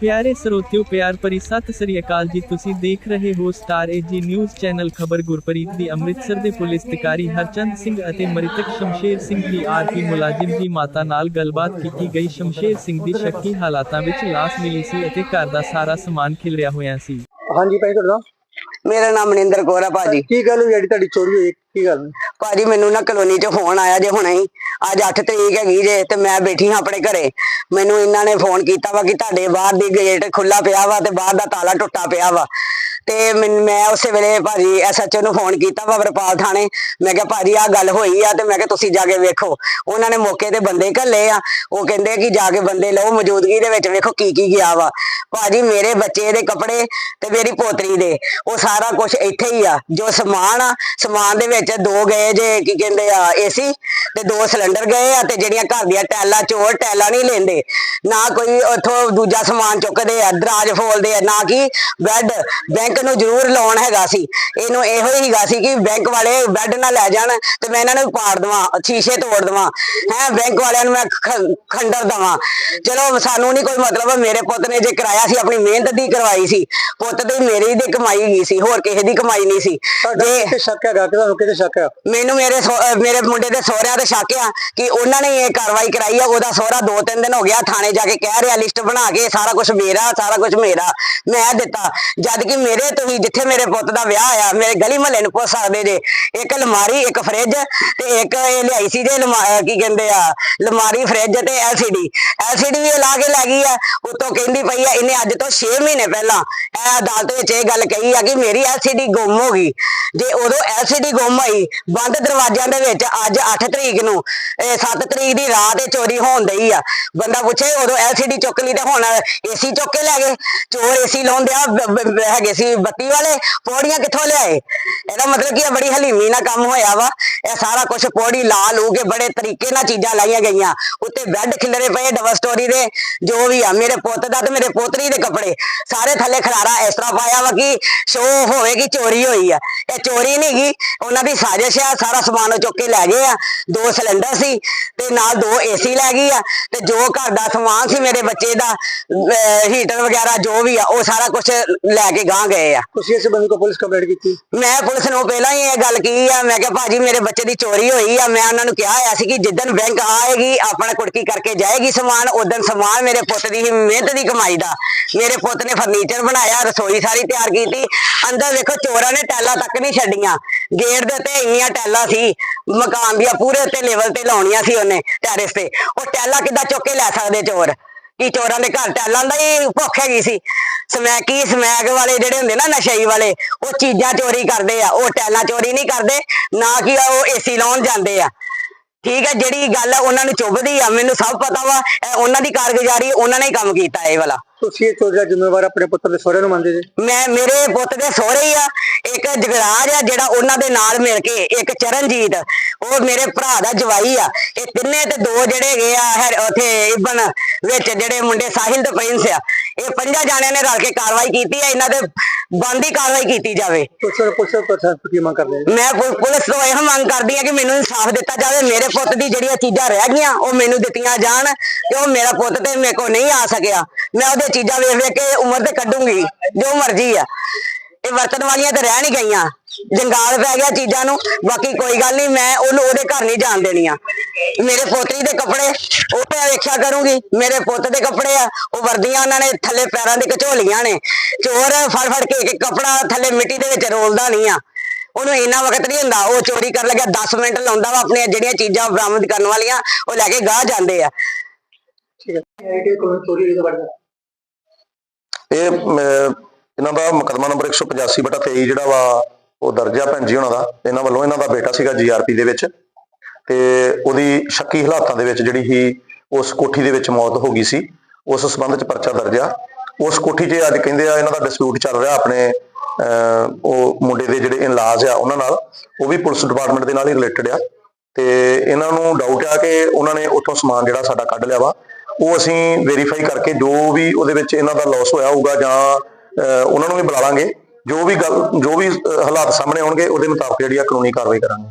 ਪਿਆਰੇ ਸਰੋਤਿਓ ਪਿਆਰ ਭਰੀ ਸਤਿ ਸ੍ਰੀ ਅਕਾਲ ਜੀ। ਤੁਸੀਂ ਦੇਖ ਰਹੇ ਹੋ ਸਟਾਰ ਏਜੀ ਨਿਊਜ਼ ਚੈਨਲ ਖਬਰ ਗੁਰਪ੍ਰੀਤ ਦੀ ਅੰਮ੍ਰਿਤਸਰ ਦੇ ਪੁਲਿਸ ਅਧਿਕਾਰੀ ਹਰਚੰਦ ਸਿੰਘ ਅਤੇ ਮ੍ਰਿਤਕ ਸ਼ਮਸ਼ੇਰ ਸਿੰਘ ਦੀ ਆਰਪੀ ਮੁਲਾਜ਼ਮ ਦੀ ਮਾਤਾ ਨਾਲ ਗੱਲਬਾਤ ਕੀਤੀ ਗਈ। ਸ਼ਮਸ਼ੇਰ ਸਿੰਘ ਦੀ ਸ਼ੱਕੀ ਹਾਲਾਤਾਂ ਵਿੱਚ ਲਾਸ਼ ਮਿਲੀ ਸੀ ਅਤੇ ਘਰ ਦਾ ਸਾਰਾ ਸਮਾਨ ਖਿਲਰਿਆ ਹੋਇਆ ਸੀ। ਹਾਂਜੀ ਭਾਈ ਤੁਹਾਡਾ ਮੇਰਾ ਨਾਮ ਮਨਿੰਦਰ ਕੌਰ ਆ ਭਾਜੀ। ਕੀ ਗੱਲ ਹੋਈ? ਜਿਹੜੀ ਤੁਹਾਡੀ ਚੋਰੀ ਹੋਈ ਕੀ ਗੱਲ? ਭਾਜੀ ਮੈਨੂੰ ਨਾ ਕਲੋਨੀ ਚ ਫੋਨ ਆਇਆ ਜੇ ਹੁਣੇ ਹੀ। ਅੱਜ 8 ਤਰੀਕ ਹੈਗੀ ਜੇ ਤੇ ਮੈਂ ਬੈਠੀ ਹਾਂ ਆਪਣੇ ਘਰੇ। ਮੈਨੂੰ ਇਹਨਾਂ ਨੇ ਫੋਨ ਕੀਤਾ ਵਾ ਕਿ ਤੁਹਾਡੇ ਬਾਹਰ ਦੀ ਗੇਟ ਖੁੱਲਾ ਪਿਆ ਵਾ ਤੇ ਬਾਹਰ ਦਾ ਤਾਲਾ ਟੁੱਟਾ ਪਿਆ ਵਾ। ਤੇ ਮੈਨ- ਮੈਂ ਉਸੇ ਵੇਲੇ ਭਾਜੀ ਐਸਐਚਓ ਨੂੰ ਫੋਨ ਕੀਤਾ ਵਾ ਥਾਣੇ। ਮੈਂ ਕਿਹਾ, ਭਾਜੀ ਆ ਗੱਲ ਹੋਈ ਆ ਤੇ ਮੈਂ ਕਿਹਾ, ਤੁਸੀਂ ਜਾ ਕੇ ਵੇਖੋ। ਉਹਨਾਂ ਨੇ ਮੌਕੇ ਤੇ ਬੰਦੇ ਘੱਲੇ ਆ। ਉਹ ਕਹਿੰਦੇ ਕਿ ਜਾ ਕੇ ਬੰਦੇ ਲਓ, ਮੌਜੂਦਗੀ ਦੇ ਵਿੱਚ ਵੇਖੋ ਕੀ ਕੀ ਗਿਆ ਵਾ। ਭਾਜੀ, ਮੇਰੇ ਬੱਚੇ ਦੇ ਕੱਪੜੇ ਤੇ ਮੇਰੀ ਪੋਤਰੀ ਦੇ, ਉਹ ਸਾਰਾ ਕੁਝ ਇੱਥੇ ਹੀ ਆ। ਜੋ ਸਮਾਨ ਆ, ਸਮਾਨ ਦੇ ਵਿੱਚ ਦੋ ਗਏ ਜੇ, ਕੀ ਕਹਿੰਦੇ ਆ, ਏਸੀ ਤੇ ਦੋ ਸਿਲੰਡਰ ਗਏ ਆ ਤੇ ਜਿਹੜੀਆਂ ਘਰ ਦੀਆਂ ਟੈਲਾਂ, ਚੋਰ ਟੈਲਾਂ ਨਹੀਂ ਲੈਂਦੇ। ਨਾ ਕੋਈ ਉਥੋਂ ਦੂਜਾ ਸਮਾਨ ਚੁੱਕਦੇ ਆ, ਦਰਾਜ ਫੋਲਦੇ ਆ, ਨਾ ਕਿ ਬੈੱਡ, ਬੈਂਕ ਨੂੰ ਜ਼ਰੂਰ ਲੋਨ ਹੈਗਾ ਸੀ। ਇਹਨੂੰ ਇਹੋ ਹੀ ਹੀਗਾ ਸੀ ਕਿ ਬੈਂਕ ਵਾਲੇ ਬੈੱਡ ਨਾ ਲੈ ਜਾਣ ਤੇ ਮੈਂ ਇਹਨਾਂ ਨੂੰ ਪਾੜ ਦਵਾਂ ਸ਼ੀਸ਼ੇ ਤੋੜ ਦਵਾਂ। ਹੈ ਬੈਂਕ ਵਾਲਿਆਂ ਨੂੰ ਮੈਂ ਖੰਡਰ ਦਵਾਂ। ਚਲੋ ਸਾਨੂੰ ਨਹੀਂ ਕੋਈ ਮਤਲਬ ਮੇਰੇ ਪੁੱਤ ਨੇ ਜੇ ਕਰਾਇਆ ਸੀ ਆਪਣੀ ਮਿਹਨਤ ਦੀ ਕਰਵਾਈ ਸੀ। ਪੁੱਤ ਦੀ ਮੇਰੀ ਦੀ ਕਮਾਈ ਗਈ ਸੀ ਹੋਰ ਕਿਸੇ ਦੀ ਕਮਾਈ ਨਹੀਂ ਸੀ। ਜੇ ਸ਼ੱਕ ਹੈਗਾ ਕਿ ਤੁਹਾਨੂੰ ਕਿਤੇ ਸ਼ੱਕ ਹੈ ਮੈਨੂੰ ਮੇਰੇ ਮੇਰੇ ਮੁੰਡੇ ਦੇ ਸਹੁਰਿਆਂ ਤੇ ਸ਼ੱਕ ਆ ਕਿ ਉਹਨਾਂ ਨੇ ਇਹ ਕਾਰਵਾਈ ਕਰਾਈ ਆ ਉਹਦਾ ਸਹੁਰਾ ਦੋ ਤਿੰਨ ਦਿਨ ਹੋ ਗਿਆ ਥਾਣੇ ਜਾ ਕੇ ਕਹਿ ਰਿਹਾ ਲਿਸਟ ਬਣਾ ਕੇ ਸਾਰਾ ਕੁਝ ਮੇਰਾ ਸਾਰਾ ਕੁਝ ਮੇਰਾ ਮੈਂ ਦਿੱਤਾ। ਜਦ ਕਿ ਮੇਰੇ ਤੁਸੀਂ ਜਿੱਥੇ ਮੇਰੇ ਪੁੱਤ ਦਾ ਵਿਆਹ ਆ ਮੇਰੇ ਗਲੀ ਮਹੱਲੇ ਨੂੰ ਪੁੱਛ ਸਕਦੇ ਜੇ। ਇੱਕ ਅਲਮਾਰੀ, ਇੱਕ ਫ੍ਰਿਜ ਤੇ ਇੱਕ ਇਹ ਲਿਆਈ ਸੀ ਜੇ ਕੀ ਕਹਿੰਦੇ ਆ, ਅਲਮਾਰੀ, ਫ੍ਰਿਜ ਤੇ ਐਲਸੀਡੀ। ਐਲਸੀਡੀ ਵੀ ਲਾ ਕੇ ਲੈ ਗਈ ਆ, ਉਤੋਂ ਕਹਿੰਦੀ ਪਈ ਆ, ਇਹਨੇ ਅੱਜ ਤੋਂ 6 ਮਹੀਨੇ ਪਹਿਲਾਂ ਇਹ ਅਦਾਲਤ ਵਿੱਚ ਇਹ ਗੱਲ ਕਹੀ ਆ ਕਿ ਮੇਰੀ ਐਲਸੀਡੀ ਗੁੰਮ ਹੋ ਗਈ। ਜੇ ਉਦੋਂ ਐਲਸੀਡੀ ਗੁੰਮ ਹੋਈ, ਬੰਦ ਦਰਵਾਜ਼ਿਆਂ ਦੇ ਵਿੱਚ ਅੱਜ 8 ਤਰੀਕ ਨੂੰ 7 ਤਰੀਕ ਦੀ ਰਾਤ ਇਹ ਚੋਰੀ ਹੋਣ ਦਈ ਆ। ਬੰਦਾ ਪੁੱਛੇ ਉਦੋਂ ਐਲਸੀਡੀ ਚੁੱਕ ਲਈ ਤੇ ਹੁਣ ਏਸੀ ਚੁੱਕ ਕੇ ਲੈ ਗਏ। ਚੋਰ ਏਸੀ ਲਾਉਂਦੇ ਆ ਬ- ਹੈਗੇ ਸੀ ਬੱਤੀ ਵਾਲੇ ਪੌੜੀਆਂ ਕਿੱਥੋਂ ਲਿਆਏ? ਇਹਦਾ ਮਤਲਬ ਕਿ ਇਹ ਬੜੀ ਹਲੀਮੀ ਨਾਲ ਕੰਮ ਹੋਇਆ ਵਾ। ਇਹ ਸਾਰਾ ਕੁਝ ਪੌੜੀ ਲਾ ਲੂ ਕੇ ਬੜੇ ਤਰੀਕੇ ਨਾਲ ਚੀਜ਼ਾਂ ਲਾਈਆਂ ਗਈਆਂ। ਉੱਤੇ ਬੈੱਡ ਖਿਲਰੇ ਪਏ ਡਬਲ ਸਟੋਰੀ ਦੇ, ਜੋ ਵੀ ਆ, ਮੇਰੇ ਪੁੱਤ ਦਾ ਤੇ ਮੇਰੇ ਪੋਤਰੀ ਦੇ ਕੱਪੜੇ। ਸਾਰੇ ਥੱਲੇ ਖਲਾਰਾ ਇਸ ਤਰ੍ਹਾਂ ਪਾਇਆ ਵਾ ਕਿ ਸ਼ੋ ਹੋਵੇ ਕਿ ਚੋਰੀ ਹੋਈ ਆ। ਇਹ ਚੋਰੀ ਨਹੀਂ ਗਈ ਉਹਨਾਂ ਦੀ ਸਾਜ਼ਿਸ਼ ਆ, ਸਾਰਾ ਸਮਾਨ ਚੁੱਕ ਕੇ ਲੈ ਗਏ ਆ। ਦੋ ਸਿਲੰਡਰ ਸੀ ਤੇ ਨਾਲ ਦੋ ਏਸੀ ਲੈ ਗਈ ਆ। ਤੇ ਜੋ ਘਰ ਦਾ ਸਮਾਨ ਸੀ ਮੇਰੇ ਬੱਚੇ ਦਾ ਹੀਟਰ ਵਗੈਰਾ ਜੋ ਵੀ ਆ, ਉਹ ਸਾਰਾ ਕੁਝ ਲੈ ਕੇ ਗਾਂ ਗਏ। ਆ। ਤੁਸੀਂ ਇਸ ਬੰਦੇ ਕੋਲ ਪੁਲਿਸ ਕੰਪਲੇਂਟ ਕੀਤੀ? ਮੈਂ ਪੁਲਿਸ ਨੂੰ ਪਹਿਲਾਂ ਹੀ ਇਹ ਗੱਲ ਕੀ ਆ। ਮੈਂ ਕਿਹਾ ਭਾਜੀ ਮੇਰੇ ਬੱਚੇ ਦੀ ਚੋਰੀ ਹੋਈ ਆ। ਮੈਂ ਉਹਨਾਂ ਨੂੰ ਕਿਹਾ ਹੋਇਆ ਸੀ ਕਿ ਜਿੱਦਣ ਬੈਂਕ ਆਏਗੀ ਆਪਣਾ ਕੁੜਕੀ ਕਰਕੇ ਜਾਏਗੀ ਸਮਾਨ ਉਦੋਂ ਸਮਾਨ ਮੇਰੇ ਪੁੱਤ ਦੀ ਹੀ ਮਿਹਨਤ ਦੀ ਕਮਾਈ ਦਾ। ਮੇਰੇ ਪੁੱਤ ਨੇ ਫਰਨੀਚਰ ਬਣਾਇਆ ਰਸੋਈ ਸਾਰੀ ਤਿਆਰ ਕੀਤੀ। ਅੰਦਰ ਵੇਖੋ ਚੋਰਾਂ ਨੇ ਟੈਲਾਂ ਤੱਕ ਨਹੀਂ ਛੱਡੀਆਂ। ਗੇਟ ਦੇ ਉੱਤੇ ਇੰਨੀਆਂ ਟੈਲਾਂ ਸੀ ਮਕਾਨ ਦੀਆਂ ਪੂਰੇ ਉੱਤੇ ਲੈਵਲ ਤੇ ਲਾਉਣੀਆਂ ਸੀ ਉਹਨੇ ਟੈਰਿਸ ਤੇ। ਉਹ ਟੈਲਾਂ ਕਿੱਦਾਂ ਚੁੱਕ ਕੇ ਲੈ ਸਕਦੇ ਚੋਰ? ਕਿ ਚੋਰਾਂ ਦੇ ਘਰ ਟੈਲਾਂ ਦਾ ਹੀ ਭੁੱਖ ਹੈਗੀ ਸੀ। ਸਮੈਕੀ ਸਮੈਕ ਵਾਲੇ ਜਿਹੜੇ ਹੁੰਦੇ ਨਾ ਨਸ਼ਈ ਵਾਲੇ, ਉਹ ਚੀਜ਼ਾਂ ਚੋਰੀ ਕਰਦੇ ਆ, ਉਹ ਟੈਲਾਂ ਚੋਰੀ ਨਹੀਂ ਕਰਦੇ, ਨਾ ਕਿ ਉਹ ਏਸੀ ਲਾਉਣ ਜਾਂਦੇ ਆ। ਠੀਕ ਹੈ, ਜਿਹੜੀ ਗੱਲ ਉਹਨਾਂ ਨੂੰ ਚੁੱਭਦੀ ਆ, ਮੈਨੂੰ ਸਭ ਪਤਾ ਵਾ, ਇਹ ਉਹਨਾਂ ਦੀ ਕਾਰਗੁਜ਼ਾਰੀ, ਉਹਨਾਂ ਨੇ ਹੀ ਕੰਮ ਕੀਤਾ ਇਹ ਵਾਲਾ। ਤੁਸੀਂ ਇਹ ਚੋਰੀ ਦਾ ਜ਼ਿੰਮੇਵਾਰ ਆਪਣੇ ਪੁੱਤਰ ਦੇ ਸਹੁਰੇ ਨੂੰ ਮੰਨਦੇ ਜੀ? ਮੈਂ ਮੇਰੇ ਪੁੱਤ ਦੇ ਸਹੁਰੇ ਹੀ ਆ ਇੱਕ ਜਗਰਾਜ ਆ ਜਿਹੜਾ ਉਹਨਾਂ ਦੇ ਨਾਲ ਮਿਲ ਕੇ ਇੱਕ ਚਰਨਜੀਤ ਉਹ ਮੇਰੇ ਭਰਾ ਦਾ ਜਵਾਈ ਆ। ਇਹ ਤਿੰਨੇ ਤੇ ਦੋ ਜਿਹੜੇ ਹੈਗੇ ਆ ਹੈਰ- ਉੱਥੇ ਇਬਨ ਵਿੱਚ ਜਿਹੜੇ ਮੁੰਡੇ ਸਾਹਿਲ ਤੇ ਪ੍ਰਿੰਸ ਆ। ਇਹ ਪੰਜਾਂ ਜਾਣਿਆਂ ਨੇ ਰਲ ਕੇ ਕਾਰਵਾਈ ਕੀਤੀ ਆ ਇਹਨਾਂ ਤੇ ਬੰਦੀ ਕਾਰਵਾਈ ਕੀਤੀ ਜਾਵੇ। ਤੁਸੀਂ ਪੁਲਿਸ ਪ੍ਰਸ਼ਾਸਨ ਤੋਂ ਕੀ ਮੰਗ ਕਰਦੇ ਜੀ? ਮੈਂ ਪੁ- ਪੁਲਿਸ ਤੋਂ ਇਹ ਮੰਗ ਕਰਦੀ ਆ ਕਿ ਮੈਨੂੰ ਇਨਸਾਫ ਦਿੱਤਾ ਜਾਵੇ ਮੇਰੇ ਪੁੱਤ ਦੀ ਜਿਹੜੀਆਂ ਚੀਜ਼ਾਂ ਰਹਿ ਗਈਆਂ ਉਹ ਮੈਨੂੰ ਦਿੱਤੀਆਂ ਜਾਣ ਤੇ ਉਹ ਮੇਰਾ ਪੁੱਤ ਤੇ ਮੇਰੇ ਕੋਲ ਨਹੀਂ ਆ ਸਕਿਆ। ਮੈਂ ਉਹਦੇ ਚੀਜ਼ਾਂ ਵੇਖ ਵੇਖ ਕੇ ਉਮਰ ਤੇ ਕੱਢੂਗੀ, ਜੋ ਮਰਜ਼ੀ ਆ। ਇਹ ਵਰਤਣ ਵਾਲੀਆਂ ਤੇ ਰਹਿ ਨਹੀਂ ਗਈਆਂ। ਜੰਗਾਲ ਪੈ ਗਿਆ ਚੀਜ਼ਾਂ ਨੂੰ, ਬਾਕੀ ਕੋਈ ਗੱਲ ਨਹੀਂ, ਮੈਂ ਉਹਨੂੰ ਉਹਦੇ ਘਰ ਨਹੀਂ ਜਾਣ ਦੇਣੀਆਂ। ਮੇਰੇ ਪੋਤਰੀ ਦੇ ਕੱਪੜੇ, ਉਹ ਮੈਂ ਵੇਖਿਆ ਕਰੂੰਗੀ, ਮੇਰੇ ਪੁੱਤ ਦੇ ਕੱਪੜੇ ਆ, ਉਹ ਵਰਦੀਆਂ ਉਹਨਾਂ ਨੇ ਥੱਲੇ ਪੈਰਾਂ ਦੇ ਘਚੋਲੀਆਂ ਨੇ। ਚੋਰ ਫੜ ਫੜ ਕੇ ਇੱਕ ਕੱਪੜਾ ਥੱਲੇ ਮਿੱਟੀ ਦੇ ਵਿੱਚ ਰੋਲਦਾ ਨਹੀਂ ਆ। ਉਹਨੂੰ ਇੰਨਾ ਵਕਤ ਨਹੀਂ ਹੁੰਦਾ, ਉਹ ਚੋਰੀ ਕਰਨ ਲੱਗਿਆ 10 ਮਿੰਟ ਲਾਉਂਦਾ ਵਾ ਆਪਣੀਆਂ ਜਿਹੜੀਆਂ ਚੀਜ਼ਾਂ ਬਰਾਮਦ ਕਰਨ ਵਾਲੀਆਂ, ਉਹ ਲੈ ਕੇ ਗਾਹ ਜਾਂਦੇ ਆ। ਠੀਕ ਹੈ। ਆਈਟੀ ਕੋਲ ਚੋਰੀ ਹੋਈ ਦਾ ਇਹ ਅਮ, ਇਹਨਾਂ ਦਾ ਮੁਕਦਮਾ ਨੰਬਰ 185 ਬਟਾ 23 ਜਿਹੜਾ ਵਾ ਉਹ ਦਰਜ ਆ ਭੈਣ ਜੀ ਉਹਨਾਂ ਦਾ। ਇਹਨਾਂ ਵੱਲੋਂ ਇਹਨਾਂ ਦਾ ਬੇਟਾ ਸੀਗਾ ਜੀਆਰਪੀ ਦੇ ਵਿੱਚ। ਤੇ ਉਹਦੀ ਸ਼ੱਕੀ ਹਾਲਾਤਾਂ ਦੇ ਵਿੱਚ ਜਿਹੜੀ ਸੀ ਉਸ ਕੋਠੀ ਦੇ ਵਿੱਚ ਮੌਤ ਹੋ ਗਈ ਸੀ। ਉਸ ਸਬੰਧ ਚ ਪਰਚਾ ਦਰਜ ਆ। ਉਸ ਕੋਠੀ 'ਚ ਅੱਜ ਕਹਿੰਦੇ ਆ ਇਹਨਾਂ ਦਾ ਡਿਸਪਿਊਟ ਚੱਲ ਰਿਹਾ ਆਪਣੇ ਅਹ, ਉਹ ਮੁੰਡੇ ਦੇ ਜਿਹੜੇ ਇਨਲਾਜ ਆ ਉਹਨਾਂ ਨਾਲ। ਉਹ ਵੀ ਪੁਲਿਸ ਡਿਪਾਰਟਮੈਂਟ ਦੇ ਨਾਲ ਹੀ ਰਿਲੇਟਡ ਆ। ਤੇ ਇਹਨਾਂ ਨੂੰ ਡਾਊਟ ਆ ਕਿ ਉਹਨਾਂ ਨੇ ਉੱਥੋਂ ਸਮਾਨ ਜਿਹੜਾ ਸਾਡਾ ਕੱਢ ਲਿਆ ਵਾ ਉਹ ਅਸੀਂ ਵੈਰੀਫਾਈ ਕਰਕੇ ਜੋ ਵੀ ਉਹਦੇ ਵਿੱਚ ਇਹਨਾਂ ਦਾ ਲਾਸ ਹੋਇਆ ਹੋਊਗਾ ਜਾਂ ਉਹਨਾਂ ਨੂੰ ਵੀ ਬੁਲਾ ਲਾਂਗੇ। ਜੋ ਵੀ ਗੱਲ, ਜੋ ਵੀ ਹਾਲਾਤ ਸਾਹਮਣੇ ਆਉਣਗੇ, ਉਹਦੇ ਮੁਤਾਬਕ ਜਿਹੜੀ ਆ ਕਾਨੂੰਨੀ ਕਾਰਵਾਈ ਕਰਾਂਗੇ।